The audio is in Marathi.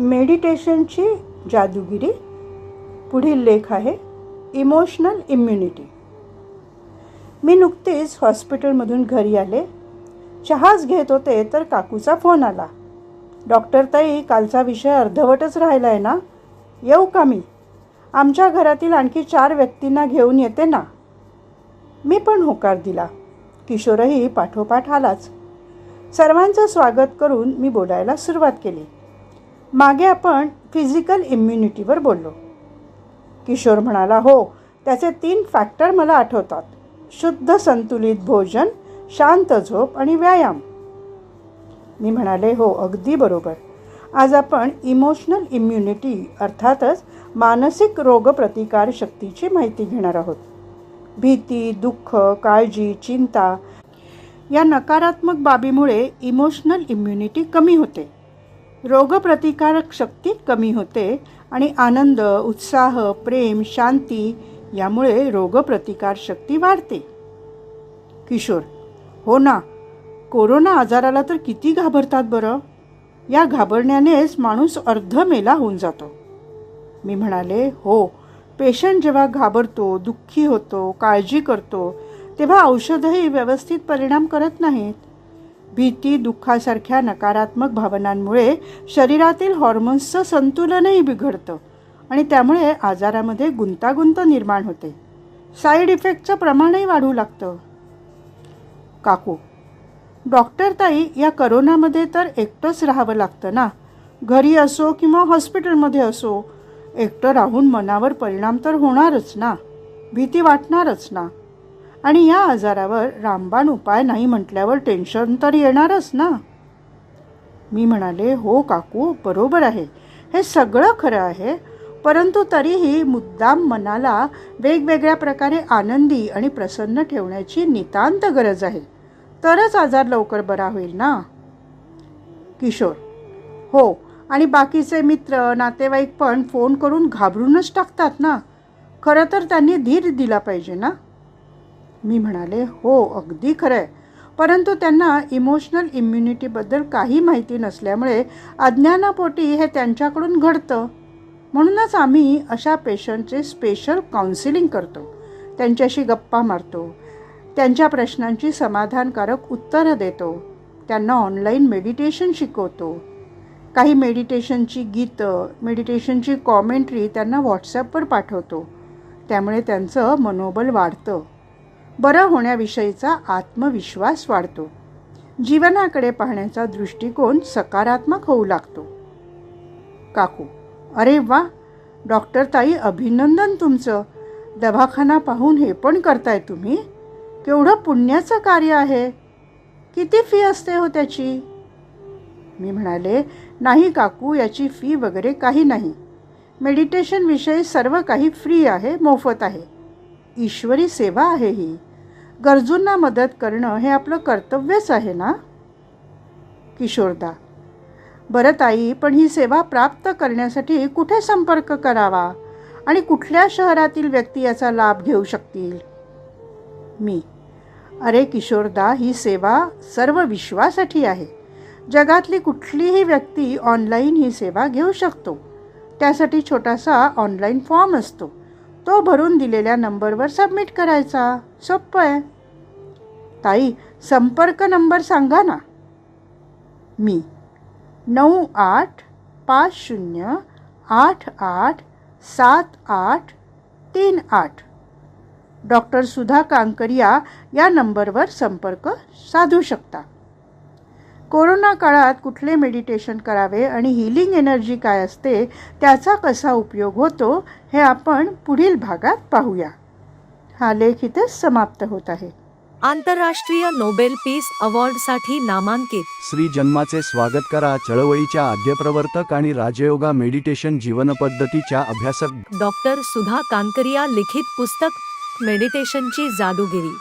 मेडिटेशनची जादूगिरी. पुढील लेख आहे इमोशनल इम्युनिटी. मी नुकतीच हॉस्पिटलमधून घरी आले. चहाच घेत होते तर काकूचा फोन आला. डॉक्टर ताई कालचा विषय अर्धवटच राहिला आहे ना? येऊ का मी? आमच्या घरातील आणखी चार व्यक्तींना घेऊन येते ना? मी पण होकार दिला. किशोरही पाठोपाठ आलाच. सर्वांचं स्वागत करून मी बोलायला सुरुवात केली. मागे आपण फिजिकल इम्युनिटीवर बोललो. किशोर म्हणाला हो त्याचे तीन फॅक्टर मला आठवतात. शुद्ध संतुलित भोजन शांत झोप आणि व्यायाम. मी म्हणाले हो अगदी बरोबर. आज आपण इमोशनल इम्युनिटी अर्थातच मानसिक रोगप्रतिकार शक्तीची माहिती घेणार आहोत. भीती दुःख काळजी चिंता या नकारात्मक बाबीमुळे इमोशनल इम्युनिटी कमी होते. रोगप्रतिकारक शक्ती कमी होते आणि आनंद उत्साह प्रेम शांती यामुळे रोगप्रतिकार शक्ती वाढते. किशोर हो ना कोरोना आजाराला तर किती घाबरतात बरं? या घाबरण्यानेच माणूस अर्ध मेला होऊन जातो. मी म्हणाले हो पेशंट जेव्हा घाबरतो दुःखी होतो काळजी करतो तेव्हा औषधही व्यवस्थित परिणाम करत नाहीत. भीती दुःखासारख्या नकारात्मक भावनांमुळे शरीरातील हॉर्मोन्सचं संतुलनही बिघडतं आणि त्यामुळे आजारामध्ये गुंतागुंत निर्माण होते. साईड इफेक्टचं प्रमाणही वाढू लागतं. काकू डॉक्टर ताई या करोनामध्ये तर एकटंच राहावं लागतं ना? घरी असो किंवा हॉस्पिटलमध्ये असो एकटं राहून मनावर परिणाम तर होणारच ना? भीती वाटणारच ना? आणि या आजारावर रामबाण उपाय नाही म्हटल्यावर टेन्शन तर येणारच ना? मी म्हणाले हो काकू बरोबर आहे. हे सगळं खरं आहे परंतु तरीही मुद्दाम मनाला वेगवेगळ्या प्रकारे आनंदी आणि प्रसन्न ठेवण्याची नितांत गरज आहे. तरच आजार लवकर बरा होईल ना? किशोर हो आणि बाकीचे मित्र नातेवाईक पण फोन करून घाबरूनच टाकतात ना? खरं तर त्यांनी धीर दिला पाहिजे ना? मी म्हणाले हो अगदी खरं आहे परंतु त्यांना इमोशनल इम्युनिटीबद्दल काही माहिती नसल्यामुळे अज्ञानापोटी हे त्यांच्याकडून घडतं. म्हणूनच आम्ही अशा पेशंटचे स्पेशल काउन्सिलिंग करतो. त्यांच्याशी गप्पा मारतो. त्यांच्या प्रश्नांची समाधानकारक उत्तरं देतो. त्यांना ऑनलाईन मेडिटेशन शिकवतो. काही मेडिटेशनची गीतं मेडिटेशनची कॉमेंट्री त्यांना व्हॉट्सॲपवर पाठवतो. त्यामुळे त्यांचं मनोबल वाढतं. बरं होण्याविषयीचा आत्मविश्वास वाढतो. जीवनाकडे पाहण्याचा दृष्टिकोन सकारात्मक होऊ लागतो. काकू अरे वा! डॉक्टर ताई अभिनंदन तुमचं. दवाखाना पाहून हे पण करताय तुम्ही? केवढं पुण्याचं कार्य आहे. किती फी असते हो त्याची? मी म्हणाले नाही काकू याची फी वगैरे काही नाही. मेडिटेशनविषयी सर्व काही फ्री आहे मोफत आहे. ईश्वरी सेवा आहे ही. गरजूंना मदत करणं हे आपलं कर्तव्यच आहे ना? किशोरदा बरं ताई पण ही सेवा प्राप्त करण्यासाठी कुठे संपर्क करावा आणि कुठल्या शहरातील व्यक्ती याचा लाभ घेऊ शकतील? मी. अरे किशोरदा ही सेवा सर्व विश्वासाठी आहे. जगातली कुठलीही व्यक्ती ऑनलाईन ही सेवा घेऊ शकतो. त्यासाठी छोटासा ऑनलाईन फॉर्म असतो. तो भरून दिलेल्या नंबरवर सबमिट करायचा. सोपं आहे. ताई संपर्क नंबर सांगा ना. मी. नऊ आठ पाच शून्य आठ आठ सात आठ तीन आठ. डॉक्टर सुधा कांकरिया या नंबरवर संपर्क साधू शकता. कोरोना काळात कुठले मेडिटेशन करावे आणि हिलिंग एनर्जी काय असते त्याचा कसा उपयोग होतो हे आपण पुढील भागात पाहूया. हा लेख इथेच समाप्त होत आहे. आंतरराष्ट्रीय नोबेल पीस अवॉर्डसाठी नामांकित. श्री जन्माचे स्वागत करा चळवळीच्या आद्यप्रवर्तक आणि राजयोगा मेडिटेशन जीवनपद्धतीच्या अभ्यासक. डॉक्टर सुधा कांकरिया लिखित पुस्तक मेडिटेशनची जादूगिरी.